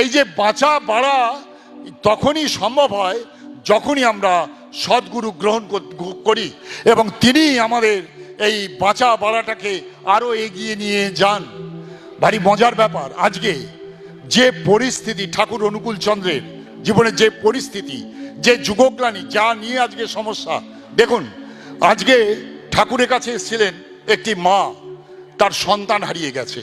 এই যে বাঁচা, বাড়া তখনই সম্ভব হয় যখনই আমরা সদ্গুরু গ্রহণ করি এবং তিনি আমাদের এই বাঁচা, বাড়াটাকে আরও এগিয়ে নিয়ে যান। ভারী মজার ব্যাপার, আজকে যে পরিস্থিতি ঠাকুর অনুকূল চন্দ্রের জীবনের যে পরিস্থিতি, যে যুগগ্লানি, যা নিয়ে আজকে সমস্যা, দেখুন, আজকে ঠাকুরের কাছে এসেছিলেন একটি মা, তার সন্তান হারিয়ে গেছে।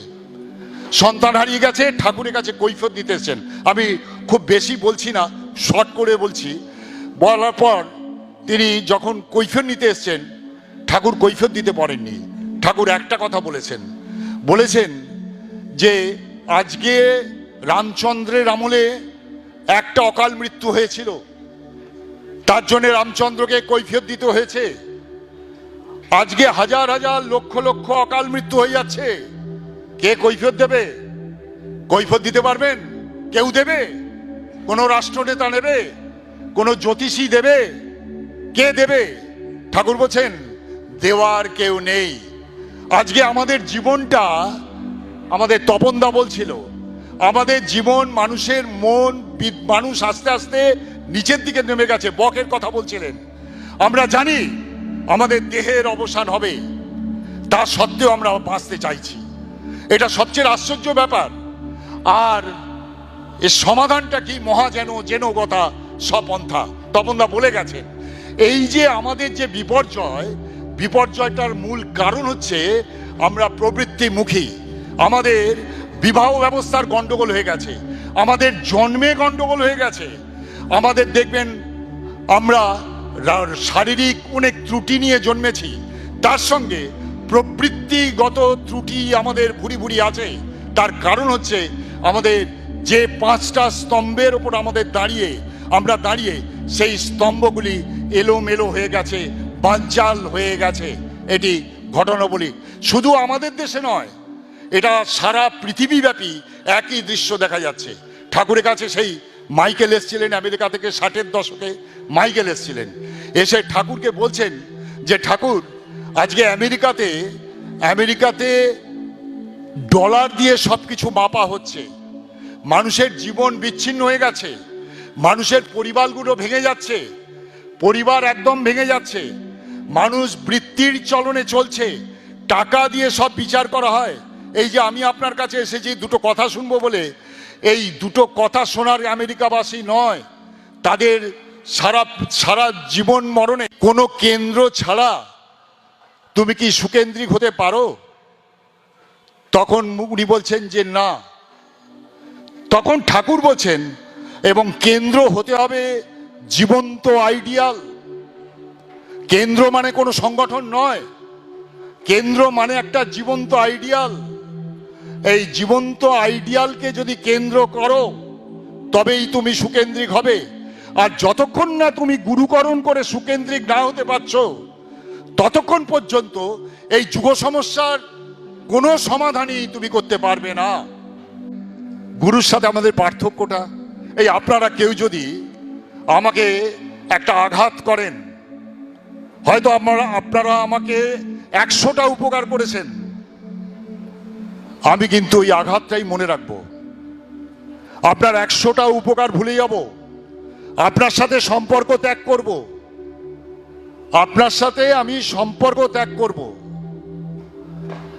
সন্তান হারিয়ে গেছে, ঠাকুরের কাছে কৈফত দিতে এসেছেন। আমি খুব বেশি বলছি না, শর্ট করে বলছি। বলার পর তিনি যখন কৈফত নিতে এসেছেন, ঠাকুর কৈফত দিতে পারেননি। ঠাকুর একটা কথা বলেছেন। বলেছেন যে, আজকে রামচন্দ্রের আমলে একটা অকাল মৃত্যু হয়েছিল। তার জন্য রামচন্দ্রকে কৈফিয়ত দিতে হয়েছে। আজকে হাজার হাজার লক্ষ লক্ষ অকাল মৃত্যু হয়ে যাচ্ছে। কে কৈফিয়ত দেবে? কৈফিয়ত দিতে পারবেন? কেউ দেবে? কোনো রাষ্ট্রনেতা নেবে? কোনো জ্যোতিষী দেবে? কে দেবে? ঠাকুর বলছেন, দেওয়ার কেউ নেই। আজকে আমাদের জীবনটা আমাদের তপনদা বলছিল আমাদের জীবন মানুষের মন মানুষ আস্তে আস্তে নিচের দিকে নেমে গেছে, বকের কথা বলছিলেন। আমরা জানি আমাদের দেহের অবসান হবে। তা সত্ত্বেও আমরা বাঁচতে চাইছি। এটা সবচেয়ে আশ্চর্য ব্যাপার। আর এর সমাধানটা কি? মহা যেন কথা সপন্থা তপনদা বলে গেছেন এই যে আমাদের যে বিপর্যয়, বিপর্যয়টার মূল কারণ হচ্ছে আমরা প্রবৃত্তিমুখী। আমাদের বিবাহ ব্যবস্থার গন্ডগোল হয়ে গেছে। আমাদের জন্মে গন্ডগোল হয়ে গেছে। আমাদের দেখবেন, আমরা শারীরিক অনেক ত্রুটি নিয়ে জন্মেছি। তার সঙ্গে প্রবৃত্তিগত ত্রুটি আমাদের ভুরি ভুরি আছে। তার কারণ হচ্ছে আমাদের যে পাঁচটা স্তম্ভের ওপর আমাদের দাঁড়িয়ে, আমরা দাঁড়িয়ে সেই স্তম্ভগুলি এলোমেলো হয়ে গেছে, বাঞ্চাল হয়ে গেছে। এটি ঘটনা বলি শুধু আমাদের দেশে নয়, এটা সারা পৃথিবীব্যাপী একই দৃশ্য দেখা যাচ্ছে। ঠাকুরের কাছে সেই মাইকেল এসছিলেন আমেরিকা থেকে ষাটের দশকে, মাইকেল এসছিলেন। এসে ঠাকুরকে বলছেন যে, ঠাকুর আজকে আমেরিকাতে আমেরিকাতে ডলার দিয়ে সব কিছু মাপা হচ্ছে। মানুষের জীবন বিচ্ছিন্ন হয়ে গেছে। মানুষের পরিবারগুলো ভেঙে যাচ্ছে। পরিবার একদম ভেঙে যাচ্ছে। মানুষ বৃত্তির চলনে চলছে। টাকা দিয়ে সব বিচার করা হয়। এই যে আমি আপনার কাছে এসেছি, দুটো কথা শুনব বলে। এই দুটো কথা শোনার আমেরিকাবাসী নয়। তাদের সারা সারা জীবন মরণে কোনো কেন্দ্র ছাড়া তুমি কি সুকেন্দ্রিক হতে পারো? তখন উনি বলছেন যে না। তখন ঠাকুর বলছেন, এবং কেন্দ্র হতে হবে জীবন্ত আইডিয়াল। কেন্দ্র মানে কোনো সংগঠন নয়। কেন্দ্র মানে একটা জীবন্ত আইডিয়াল। এই জীবন্ত আইডিয়ালকে যদি কেন্দ্র করো, তবেই তুমি সুকেন্দ্রিক হবে। আর যতক্ষণ না তুমি গুরুকরণ করে সুকেন্দ্রিক না হতে পারছ ততক্ষণ পর্যন্ত এই যুগ সমস্যার কোনো সমাধানই তুমি করতে পারবে না। গুরুর সাথে আমাদের পার্থক্যটা, এই আপনারা কেউ যদি আমাকে একটা আঘাত করেন, হয়তো আপনারা আপনারা আমাকে একশোটা উপকার করেছেন। আমি কিন্তু ওই আঘাতটাই মনে রাখব। আপনার একশোটা উপকার ভুলে যাব। আপনার সাথে সম্পর্ক ত্যাগ করব। আপনার সাথে আমি সম্পর্ক ত্যাগ করব।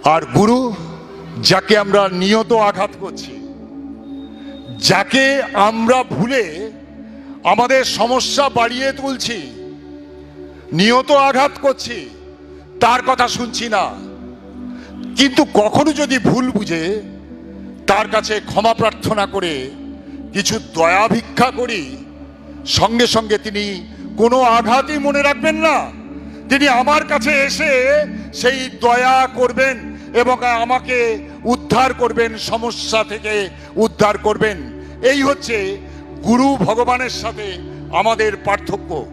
আর গুরু, যাকে আমরা নিয়ত আঘাত করছি, যাকে আমরা ভুলে আমাদের সমস্যা বাড়িয়ে তুলছি, নিয়ত আঘাত করছি, তার কথা শুনছি না। কিন্তু কখনো যদি ভুল বুঝে, তার কাছে ক্ষমা প্রার্থনা করে, কিছু দয়া ভিক্ষা করি, সঙ্গে সঙ্গে তিনি কোনো আঘাতই মনে রাখবেন না। তিনি আমার কাছে এসে সেই দয়া করবেন এবং আমাকে উদ্ধার করবেন, সমস্যা থেকে উদ্ধার করবেন। এই হচ্ছে গুরু ভগবানের সাথে আমাদের পার্থক্য।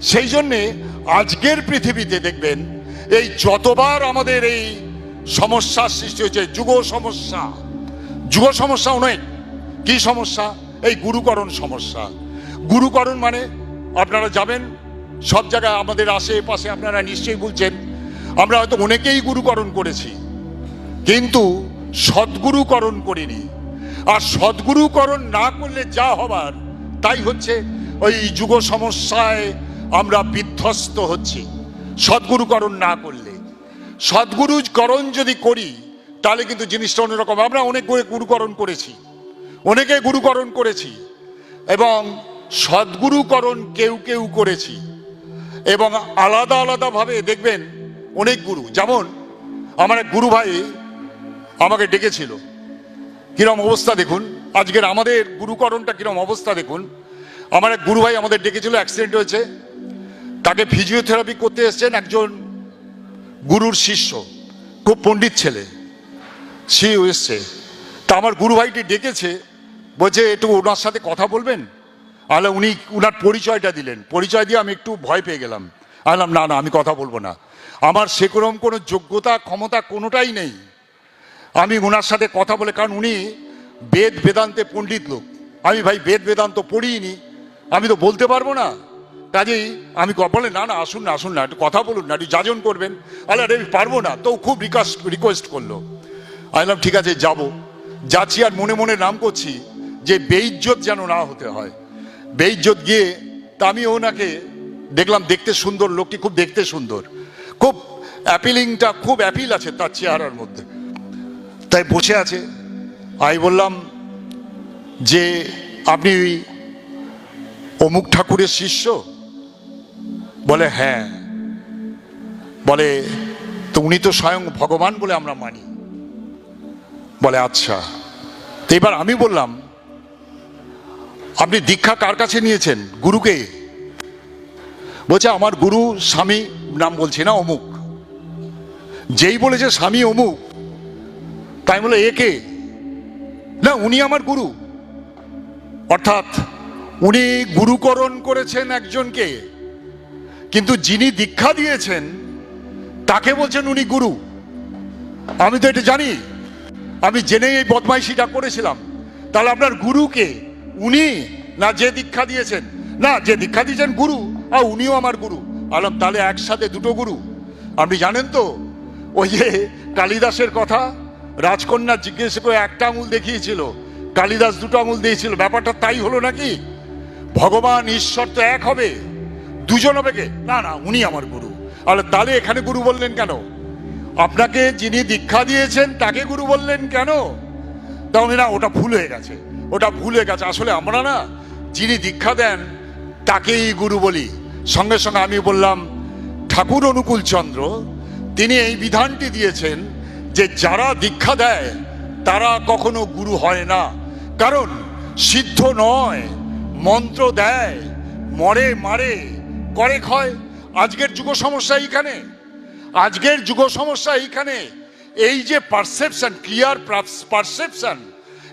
সেই জন্যে আজকের পৃথিবীতে দেখবেন, এই যতবার আমাদের এই সমস্যার সৃষ্টি হয়েছে, যুগ সমস্যা। যুগ সমস্যা অনেক। কি সমস্যা? এই গুরুকরণ সমস্যা। গুরুকরণ মানে আপনারা যাবেন, সব জায়গায় আমাদের আশেপাশে আপনারা নিশ্চয়ই বলছেন, আমরা হয়তো অনেকেই গুরুকরণ করেছি, কিন্তু সদ্গুরুকরণ করিনি। আর সদ্গুরুকরণ না করলে যা হবার, তাই হচ্ছে ওই যুগ সমস্যায় আমরা বিধ্বস্ত হচ্ছি, সদ্গুরুকরণ না করলে। সদ্গুরুকরণ যদি করি, তাহলে কিন্তু জিনিসটা অন্যরকম। আমরা অনেক করে গুরুকরণ করেছি, অনেকে গুরুকরণ করেছি, এবং সদ্গুরুকরণ কেউ কেউ করেছি। এবং আলাদা আলাদাভাবে দেখবেন অনেক গুরু। যেমন আমার এক গুরু ভাই আমাকে ডেকেছিল। কিরম অবস্থা দেখুন। আজকের আমাদের গুরুকরণটা কিরম অবস্থা দেখুন। আমার এক গুরু ভাই আমাদের ডেকেছিল অ্যাক্সিডেন্ট হয়েছে। তাকে ফিজিওথেরাপি করতে এসছেন একজন গুরুর শিষ্য, খুব পণ্ডিত ছেলে। সে এসছে। তা আমার গুরু ভাইটি ডেকেছে, বলছে, একটু ওনার সাথে কথা বলবেন? আহলে উনি উনার পরিচয়টা দিলেন। পরিচয় দিয়ে আমি একটু ভয় পেয়ে গেলাম। আলাম না না, আমি কথা বলব না। আমার সেরকম কোনো যোগ্যতা, ক্ষমতা কোনোটাই নেই। আমি ওনার সাথে কথা বলে, কারণ উনি বেদ বেদান্তে পণ্ডিত লোক। আমি ভাই, বেদ বেদান্ত পড়িনি আমি তো বলতে পারব না। কাজেই আমি বলে না না, আসুন না আসুন না, একটু কথা বলুন না, একটু যাজন করবেন। আরে, আমি পারব না। তো খুব রিকোয়েস্ট রিকোয়েস্ট করল। আমি বললাম, ঠিক আছে, যাব। যাচ্ছি আর মনে মনে নাম করছি যে, বেইজ্জত যেন না হতে হয়। বেইজ্জত গিয়ে তা আমি ওনাকে দেখলাম দেখতে সুন্দর, লোকটি খুব দেখতে সুন্দর। খুব অ্যাপিলিংটা খুব অ্যাপিল আছে তার চেহারার মধ্যে। তাই বসে আছে। আমি বললাম যে, আপনি অমুক ঠাকুরের শিষ্য? বলে হ্যাঁ। বলে, তো উনি তো স্বয়ং ভগবান বলে আমরা মানি। বলে আচ্ছা। তো এবার আমি বললাম আপনি দীক্ষা কার কাছে নিয়েছেন? গুরুকে? বলছে, আমার গুরু স্বামী নাম বলছি না, অমুক। যেই বলেছে স্বামী অমুক, তাই বলে একে না, উনি আমার গুরু। অর্থাৎ, উনি গুরুকরণ করেছেন একজনকে, কিন্তু যিনি দীক্ষা দিয়েছেন, তাকে বলছেন উনি গুরু। আমি তো এটা জানি। আমি জেনেই এই বদমাইশিটা করেছিলাম। তাহলে আপনার গুরুকে উনি, না যে দীক্ষা দিয়েছেন, না যে দীক্ষা দিয়েছেন গুরু, আর উনিও আমার গুরু। আলাম, তাহলে একসাথে দুটো গুরু। আপনি জানেন তো, ওই যে কালিদাসের কথা, রাজকন্যা জিজ্ঞেস করে একটা আঙুল দেখিয়েছিল, কালিদাস দুটো আঙুল দিয়েছিল, ব্যাপারটা তাই হলো নাকি? ভগবান ঈশ্বর তো এক হবে, দুজন হবে কে? না না, উনি আমার গুরু। আর তাহলে এখানে গুরু বললেন কেন? আপনাকে যিনি দীক্ষা দিয়েছেন, তাকে গুরু বললেন কেন? তা উনি না, ওটা ভুল হয়ে গেছে। ওটা ভুল গেছে। আসলে আমরা না, যিনি দীক্ষা দেন, তাকেই গুরু বলি। সঙ্গে সঙ্গে আমি বললাম, ঠাকুর অনুকূল চন্দ্র, তিনি এই বিধানটি দিয়েছেন যে যারা দীক্ষা দেয়, তারা কখনো গুরু হয় না। কারণ সিদ্ধ নয়, মন্ত্র দেয়, মরে মারে, করে ক্ষয় আজকের যুগ সমস্যা এইখানে। আজকের যুগ সমস্যা এইখানে। এই যে পারসেপশন ক্লিয়ার পারসেপশন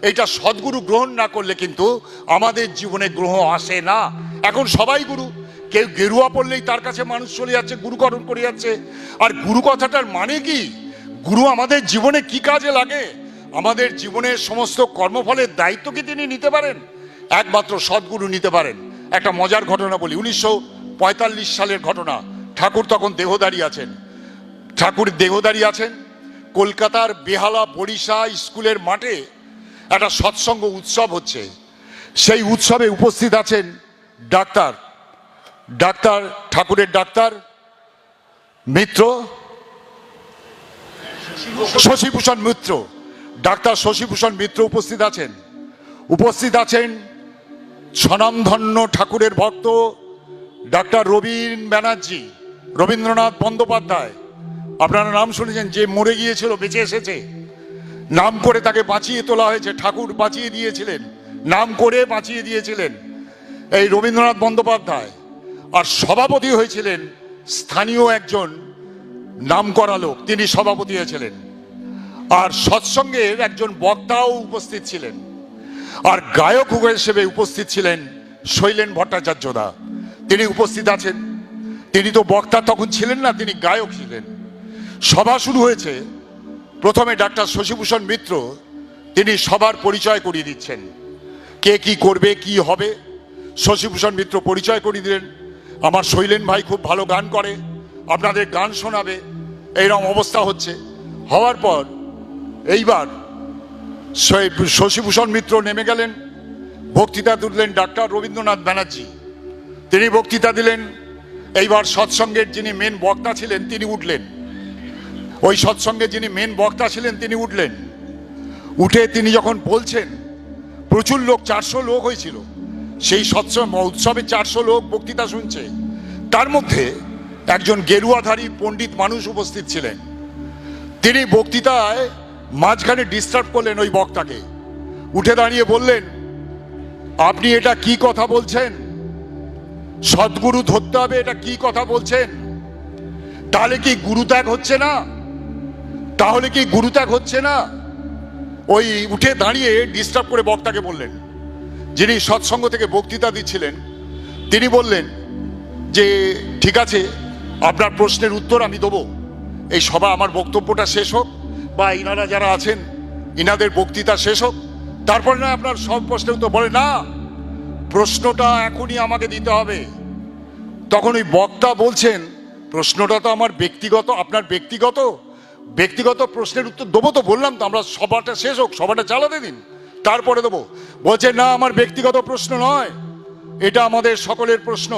এটা সদ্গুরু গ্রহণ না করলে কিন্তু আমাদের জীবনে গ্রহ আসে না। এখন সবাই গুরু। কেউ গেরুয়া পড়লেই তার কাছে মানুষ চলে যাচ্ছে, গুরু গুরুকরণ করে যাচ্ছে। আর গুরু কথাটার মানে কি? গুরু আমাদের জীবনে কি কাজে লাগে? আমাদের জীবনের সমস্ত কর্মফলের দায়িত্ব কি তিনি নিতে পারেন? একমাত্র সদ্গুরু নিতে পারেন। একটা মজার ঘটনা বলি। উনিশশো পঁয়তাল্লিশ সালের ঘটনা। ঠাকুর তখন দেহদারি আছেন। ঠাকুর দেহদারি আছেন। কলকাতার বেহালা বরিশা স্কুলের মাঠে একটা সৎসঙ্গ উৎসব হচ্ছে। সেই উৎসবে উপস্থিত আছেন ডাক্তার। ডাক্তার, ঠাকুরের ডাক্তার, মিত্র, শশীভূষণ মিত্র। ডাক্তার শশীভূষণ মিত্র উপস্থিত আছেন। উপস্থিত আছেন স্বনামধন্য ঠাকুরের ভক্ত ডাক্তার রবীন ব্যানার্জি, রবীন্দ্রনাথ বন্দ্যোপাধ্যায়। আপনারা নাম শুনেছেন, যে মরে গিয়েছিল, বেঁচে এসেছে। নাম করে তাকে বাঁচিয়ে তোলা হয়েছে, ঠাকুর বাঁচিয়ে দিয়েছিলেন। নাম করে বাঁচিয়ে দিয়েছিলেন এই রবীন্দ্রনাথ বন্দ্যোপাধ্যায়। আর সভাপতি হয়েছিলেন স্থানীয় একজন নাম করা লোক, তিনি সভাপতি হয়েছিলেন। আর সৎসঙ্গের একজন বক্তাও উপস্থিত ছিলেন। আর গায়ক হিসেবে উপস্থিত ছিলেন শৈলেন ভট্টাচার্যদা। তিনি উপস্থিত আছেন। তিনি তো বক্তা তখন ছিলেন না, তিনি গায়ক ছিলেন। সভা শুরু হয়েছে। প্রথমে ডাক্তার শশীভূষণ মিত্র তিনি সবার পরিচয় করিয়ে দিচ্ছেন। কে কি করবে, কি হবে? শশীভূষণ মিত্র পরিচয় করিয়ে দিলেন। আমার শৈলেন ভাই খুব ভালো গান করে, আপনাদের গান শোনাবে, এইরকম অবস্থা হচ্ছে। হওয়ার পর এইবার শশীভূষণ মিত্র নেমে গেলেন, বক্তৃতা তুললেন ডাক্তার রবীন্দ্রনাথ ব্যানার্জি। তিনি বক্তৃতা দিলেন, এইবার সৎসঙ্গের যিনি মেন বক্তা ছিলেন, তিনি উঠলেন। ওই সৎসঙ্গে যিনি মেন বক্তা ছিলেন, তিনি উঠলেন। উঠে তিনি যখন বলছেন, প্রচুর লোক, চারশো লোক হয়েছিল। সেই সৎসঙ্গ উৎসবে চারশো লোক বক্তৃতা শুনছে। তার মধ্যে একজন গেরুয়াধারী পণ্ডিত মানুষ উপস্থিত ছিলেন। তিনি বক্তৃতায় মাঝখানে ডিস্টার্ব করলেন ওই বক্তাকে। উঠে দাঁড়িয়ে বললেন, আপনি এটা কি কথা বলছেন? সদ্গুরু ধরতে হবে, এটা কি কথা বলছেন? তাহলে কি গুরুত্যাগ হচ্ছে না? তাহলে কি গুরুত্যাগ হচ্ছে না? ওই উঠে দাঁড়িয়ে ডিস্টার্ব করে বক্তাকে বললেন, যিনি সৎসঙ্গ থেকে বক্তৃতা দিচ্ছিলেন, তিনি বললেন যে, ঠিক আছে, আপনার প্রশ্নের উত্তর আমি দেবো। এই সভা আমার বক্তব্যটা শেষ হোক, বা ইনারা যারা আছেন, ইনাদের বক্তৃতা শেষ হোক। তারপরে না আপনার সব প্রশ্নের উত্তর। বলে, না, প্রশ্নটা এখনই আমাকে দিতে হবে। তখন ওই বক্তা বলছেন, প্রশ্নটা তো আমার ব্যক্তিগত, আপনার ব্যক্তিগত? ব্যক্তিগত প্রশ্নের উত্তর দেবো তো বললাম তো আমরা সভাটা শেষ হোক সভাটা চালাতে দিন তারপরে দেবো বলছে না আমার ব্যক্তিগত প্রশ্ন নয় এটা আমাদের সকলের প্রশ্ন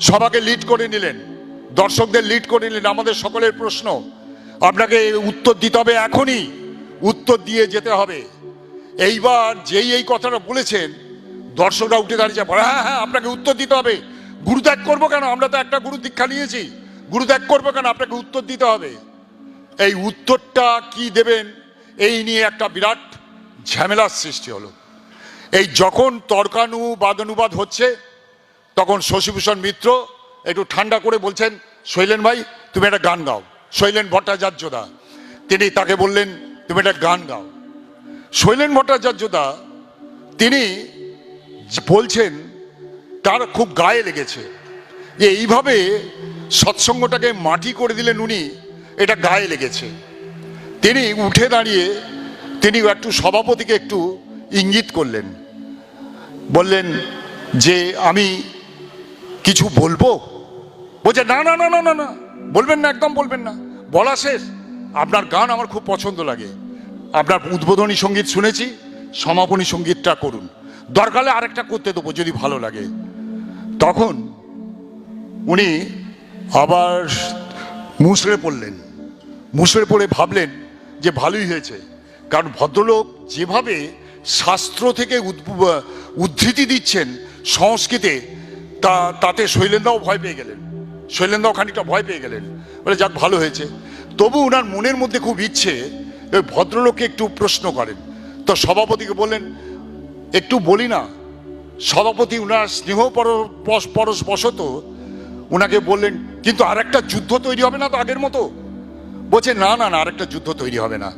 সভাকে লিড করে নিলেন দর্শকদের লিড করে নিলেন আমাদের সকলের প্রশ্ন আপনাকে উত্তর দিতে হবে এখনই উত্তর দিয়ে যেতে হবে এইবার যেই এই কথাটা বলেছেন দর্শকরা উঠে দাঁড়িয়েছে হ্যাঁ হ্যাঁ আপনাকে উত্তর দিতে হবে গুরুত্যাগ করব কেন আমরা তো একটা গুরু দীক্ষা নিয়েছি গুরুত্যাগ করব কেন আপনাকে উত্তর দিতে হবে এই উত্তরটা কি দেবেন? এই নিয়ে একটা বিরাট ঝামেলার সৃষ্টি হলো। এই যখন তর্কানু বাদানুবাদ হচ্ছে, তখন শশীভূষণ মিত্র একটু ঠান্ডা করে বলছেন, শৈলেন ভাই, তুমি একটা গান গাও। শৈলেন ভট্টাচার্য দা তিনি তাকে বললেন, তুমি একটা গান গাও। শৈলেন ভট্টাচার্য দা তিনি বলছেন, তার খুব গায়ে লেগেছে। যে এইভাবে সৎসঙ্গটাকে মাটি করে দিলেন উনি। এটা গায়ে লেগেছে। তিনি উঠে দাঁড়িয়ে তিনি একটু সভাপতিকে একটু ইঙ্গিত করলেন। বললেন, যে আমি কিছু বলব? বলছে, না না না না না না, বলবেন না, একদম বলবেন না। বলা শেষ। আপনার গান আমার খুব পছন্দ লাগে। আপনার উদ্বোধনী সংগীত শুনেছি, সমাপনী সঙ্গীতটা করুন। দরকারে আরেকটা করতে দেবো যদি ভালো লাগে। তখন উনি আবার মুসড়ে পড়লেন। মুসড়ে পড়ে ভাবলেন যে ভালোই হয়েছে। কারণ ভদ্রলোক যেভাবে শাস্ত্র থেকে উদ্ধৃতি দিচ্ছেন সংস্কৃতে, তা, তাতে শৈলেন্দাও ভয় পেয়ে গেলেন। শৈলেন্দাও খানিকটা ভয় পেয়ে গেলেন। বলে, যাক, ভালো হয়েছে। তবু ওনার মনের মধ্যে খুব ইচ্ছে ওই ভদ্রলোককে একটু প্রশ্ন করেন। তো সভাপতিকে বললেন, একটু বলি না, সভাপতি উনার স্নেহ পর- পরশ পরশ উনাকে বললেন, কিন্তু আর একটা যুদ্ধ তৈরি হবে না তো আগের মতো? বলছে, না না না, আরেকটা যুদ্ধ তৈরি হবে না।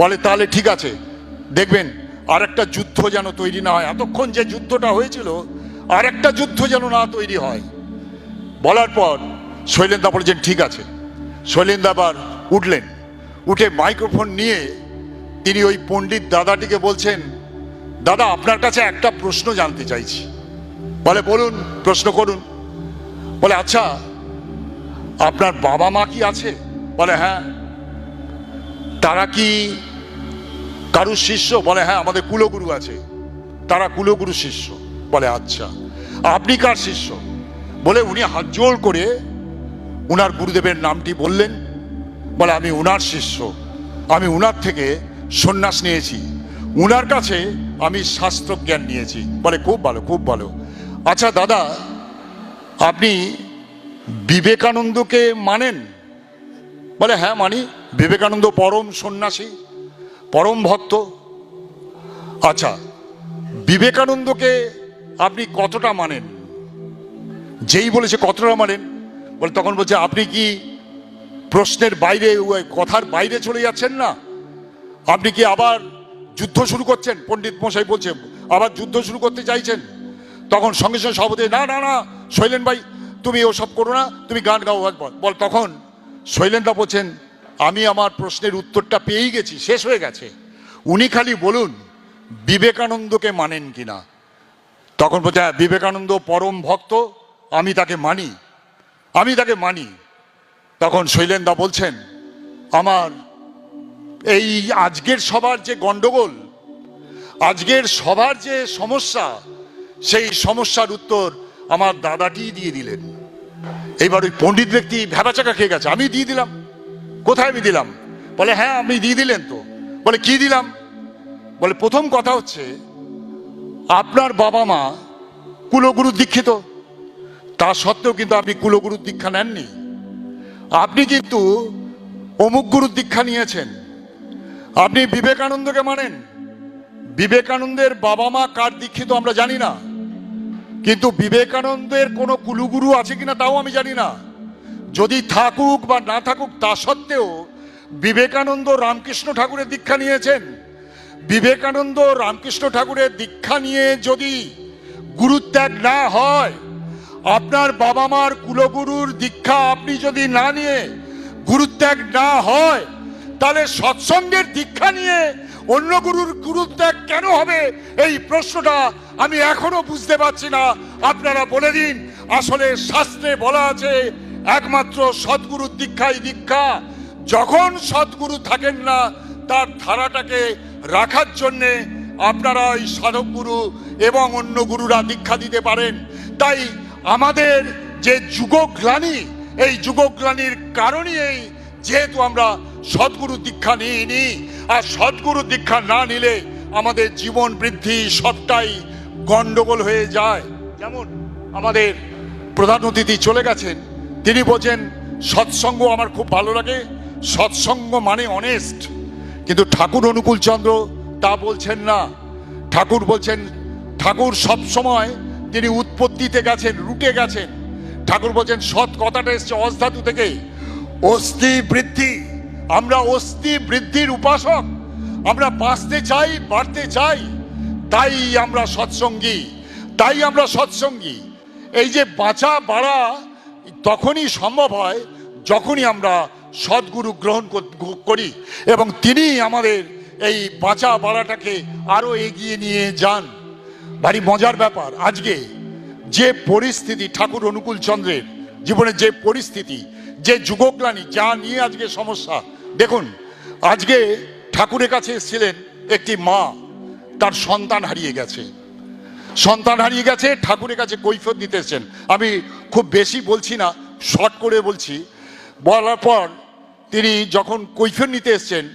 বলে, তাহলে ঠিক আছে, দেখবেন আর একটা যুদ্ধ যেন তৈরি না হয়। এতক্ষণ যে যুদ্ধটা হয়েছিল, আরেকটা যুদ্ধ যেন না তৈরি হয়। বলার পর শৈলেন্দা বলেছেন, ঠিক আছে। শৈলেন্দা আবার উঠলেন, উঠে মাইক্রোফোন নিয়ে তিনি ওই পণ্ডিত দাদাটিকে বলছেন, দাদা, আপনার কাছে একটা প্রশ্ন জানতে চাইছি। বলে, বলুন, প্রশ্ন করুন। বলে আচ্ছা আপনার বাবা মা কি আছে? বলে হ্যাঁ। তারা কি কারুর শিষ্য? বলে হ্যাঁ আমাদের কুলগুরু আছে। তারা কুলগুরু শিষ্য। বলে আচ্ছা আপনি কার শিষ্য? বলে, উনি হাত জোড় করে উনার গুরুদেবের নামটি বললেন। বলে, আমি উনার শিষ্য। আমি উনার থেকে সন্ন্যাস নিয়েছি। উনার কাছে আমি শাস্ত্র জ্ঞান নিয়েছি। বলে, খুব ভালো খুব ভালো। আচ্ছা দাদা আপনি বিবেকানন্দকে মানেন? বলে হ্যাঁ মানি। বিবেকানন্দ পরম সন্ন্যাসী, পরম ভক্ত। আচ্ছা বিবেকানন্দকে আপনি কতটা মানেন? যেই বলেছে কতটা মানেন, বলে, তখন বলছে, আপনি কি প্রশ্নের বাইরে কথার বাইরে চলে যাচ্ছেন না? আপনি কি আবার যুদ্ধ শুরু করছেন? পণ্ডিত মশাই বলছে, আবার যুদ্ধ শুরু করতে চাইছেন? তখন সঙ্গে সঙ্গে সভাপতি, না না না, শৈলেন ভাই, তুমি ওসব করো না, তুমি গান গাও একবার বল। তখন শৈলেনদা বলছেন, আমি আমার প্রশ্নের উত্তরটা পেয়েই গেছি, শেষ হয়ে গেছে। উনি খালি বলুন, বিবেকানন্দকে মানেন কিনা? তখন বলছে হ্যাঁ বিবেকানন্দ পরম ভক্ত, আমি তাকে মানি, আমি তাকে মানি। তখন শৈলেনদা বলছেন, আমার এই আজকের সবার যে গন্ডগোল, আজকের সবার যে সমস্যা সেই সমস্যার উত্তর আমার দাদাটি দিয়ে দিলেন। এইবার ওই পণ্ডিত ব্যক্তি ভেবাচাকা খেয়ে গেছে। আমি দিয়ে দিলাম। কোথায় আমি দিলাম? বলে হ্যাঁ আপনি দিয়ে দিলেন তো। বলে, কি দিলাম? বলে, প্রথম কথা হচ্ছে, আপনার বাবা মা কুলগুরু দীক্ষিত। তা সত্ত্বেও কিন্তু আপনি কুলগুরুর দীক্ষা নেননি। আপনি কিন্তু অমুক গুরুর দীক্ষা নিয়েছেন। আপনি বিবেকানন্দকে মানেন। বিবেকানন্দের বাবা মা কার দীক্ষিত আমরা জানি না। কিন্তু বিবেকানন্দের কোনো কুলুগুরু আছে কিনা তাও আমি জানি না। যদি থাকুক বা না থাকুক, তা সত্ত্বেও বিবেকানন্দ রামকৃষ্ণ ঠাকুরের দীক্ষা নিয়েছেন। বিবেকানন্দ রামকৃষ্ণ ঠাকুরের দীক্ষা নিয়ে যদি গুরুত্যাগ না হয়, আপনার বাবা মার কুলগুরুর দীক্ষা আপনি যদি না নিয়ে গুরুত্যাগ না হয়, তাহলে সৎসঙ্গের দীক্ষা নিয়ে অন্য গুরুর গুরুত্যাগ কেন হবে? এই প্রশ্নটা আমি এখনও বুঝতে পারছি না। আপনারা বলে দিন, আসলে শাস্ত্রে বলা আছে, একমাত্র সদ্গুরুর দীক্ষাই দীক্ষা। যখন সদ্গুরু থাকেন না, তার ধারাটাকে রাখার জন্যে আপনারা ওই সাধক গুরু এবং অন্য গুরুরা দীক্ষা দিতে পারেন। তাই আমাদের যে যুগগ্লানি, এই যুগগ্লানির কারণেই যেহেতু আমরা সদ্গুরু দীক্ষা নিইনি আর সদ্গুরু দীক্ষা না নিলে আমাদের জীবন বৃদ্ধি সবটাই গন্ডগোল হয়ে যায়। যেমন আমাদের প্রধান অতিথি চলে গেছেন, তিনি বলছেন, সৎসঙ্গ আমার খুব ভালো লাগে, সৎসঙ্গ মানে অনেস্ট কিন্তু ঠাকুর অনুকূল চন্দ্র তা বলছেন না। ঠাকুর বলছেন, ঠাকুর সব সময় তিনি উৎপত্তিতে গেছেন, রুটে গেছেন। ঠাকুর বলছেন, সৎ কথাটা এসছে অস্ধাতু থেকে। অস্থি বৃদ্ধি আমরা অস্থি বৃদ্ধির উপাসক। আমরা বাঁচতে চাই, বাড়তে চাই, তাই আমরা সৎসঙ্গী, তাই আমরা সৎসঙ্গী। এই যে বাঁচা, বাড়া তখনই সম্ভব হয়, যখনই আমরা সদ্গুরু গ্রহণ করি এবং তিনি আমাদের এই বাঁচা, বাড়াটাকে আরও এগিয়ে নিয়ে যান। ভারী মজার ব্যাপার, আজকে যে পরিস্থিতি ঠাকুর অনুকূল চন্দ্রের জীবনের যে পরিস্থিতি, যে যুগগ্লানি যা নিয়ে আজকে সমস্যা, দেখুন, আজকে ঠাকুরের কাছে এসেছিলেন একটি মা, তার সন্তান হারিয়ে গেছে। সন্তান হারিয়ে গেছে, ঠাকুরের কাছে কৈফত দিতে এসেছেন। আমি খুব বেশি বলছি না, শর্ট করে বলছি। বলার পর তিনি যখন কৈফত নিতে এসছেন,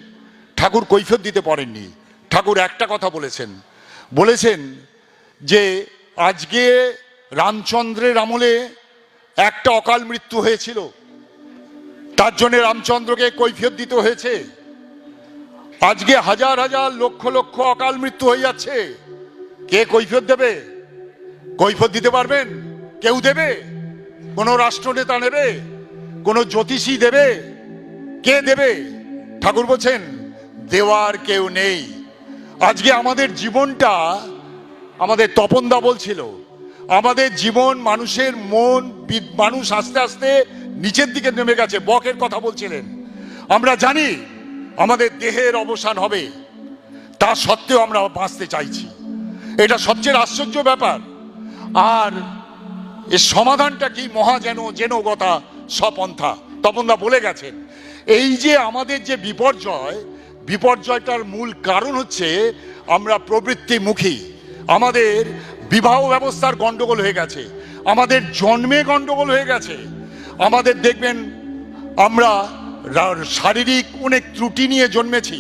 ঠাকুর কৈফত দিতে পারেননি। ঠাকুর একটা কথা বলেছেন। বলেছেন যে, আজকে রামচন্দ্রের আমলে একটা অকাল মৃত্যু হয়েছিল। তার জন্য রামচন্দ্রকে কৈফিয়ত দিতে হয়েছে। আজকে হাজার হাজার লক্ষ লক্ষ অকাল মৃত্যু হয়ে যাচ্ছে। কে কৈফিয়ত দেবে? কৈফিয়ত দিতে পারবেন? কেউ দেবে? কোনো রাষ্ট্রনেতা নেবে? কোনো জ্যোতিষী দেবে? কে দেবে? ঠাকুর বলছেন, দেওয়ার কেউ নেই। আজকে আমাদের জীবনটা আমাদের তপনদা বলছিল। আমাদের জীবন, মানুষের মন মানুষ আস্তে আস্তে নিচের দিকে নেমে গেছে। বকের কথা বলছিলেন। আমরা জানি আমাদের দেহের অবসান হবে। তা সত্ত্বেও আমরা বাঁচতে চাইছি। এটা সবচেয়ে আশ্চর্য ব্যাপার। আর এর সমাধানটা কি? মহা যেন যেন গতা সপন্থা তপনদা বলে গেছেন, এই যে আমাদের যে বিপর্যয়, বিপর্যয়টার মূল কারণ হচ্ছে আমরা প্রবৃত্তিমুখী। আমাদের বিবাহ ব্যবস্থার গন্ডগোল হয়ে গেছে। আমাদের জন্মে গন্ডগোল হয়ে গেছে। আমাদের দেখবেন আমরা শারীরিক অনেক ত্রুটি নিয়ে জন্মেছি।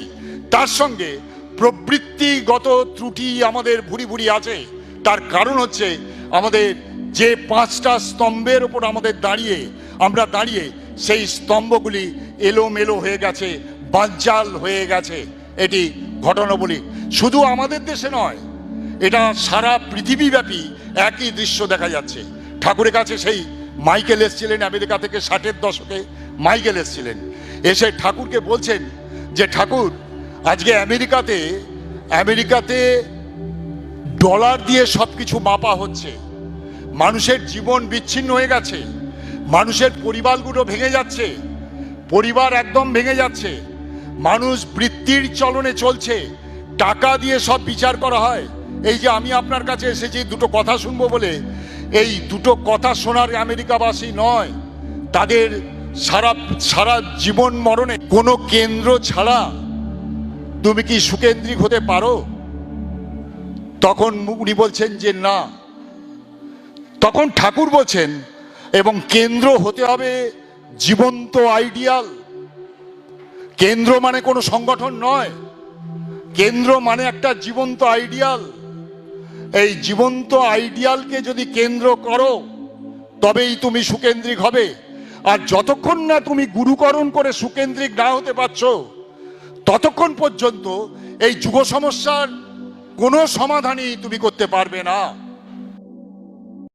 তার সঙ্গে প্রবৃত্তিগত ত্রুটি আমাদের ভুরি ভুরি আছে। তার কারণ হচ্ছে আমাদের যে পাঁচটা স্তম্ভের ওপর আমাদের দাঁড়িয়ে, আমরা দাঁড়িয়ে সেই স্তম্ভগুলি এলোমেলো হয়ে গেছে বাঞ্চাল হয়ে গেছে। এটি ঘটনা বলি। শুধু আমাদের দেশে নয় এটা সারা পৃথিবীব্যাপী একই দৃশ্য দেখা যাচ্ছে। ঠাকুরের কাছে সেই মাইকেল এসছিলেন আমেরিকা থেকে ষাটের দশকে, মাইকেল এসছিলেন। এসে ঠাকুরকে বলছেন যে, ঠাকুর, আজকে আমেরিকাতে আমেরিকাতে ডলার দিয়ে সব কিছু মাপা হচ্ছে। মানুষের জীবন বিচ্ছিন্ন হয়ে গেছে। মানুষের পরিবারগুলো ভেঙে যাচ্ছে। পরিবার একদম ভেঙে যাচ্ছে। মানুষ বৃত্তির চলনে চলছে। টাকা দিয়ে সব বিচার করা হয়। এই যে আমি আপনার কাছে এসেছি, দুটো কথা শুনব বলে। এই দুটো কথা শোনার আমেরিকাবাসী নয়, তাদের সারা সারা জীবন মরণে। কোনো কেন্দ্র ছাড়া তুমি কি সুকেন্দ্রিক হতে পারো? তখন উনি বলছেন যে না। তখন ঠাকুর বলছেন, এবং কেন্দ্র হতে হবে জীবন্ত আইডিয়াল। কেন্দ্র মানে কোনো সংগঠন নয়। কেন্দ্র মানে একটা জীবন্ত আইডিয়াল। এই জীবন্ত আইডিয়ালকে যদি কেন্দ্র করো, তবেই তুমি সুকেন্দ্রিক হবে। আর যতক্ষণ না তুমি গুরুকরণ করে সুকেন্দ্রিক না হতে পারছ, ততক্ষণ পর্যন্ত এই যুব সমস্যার কোনো সমাধানই তুমি করতে পারবে না।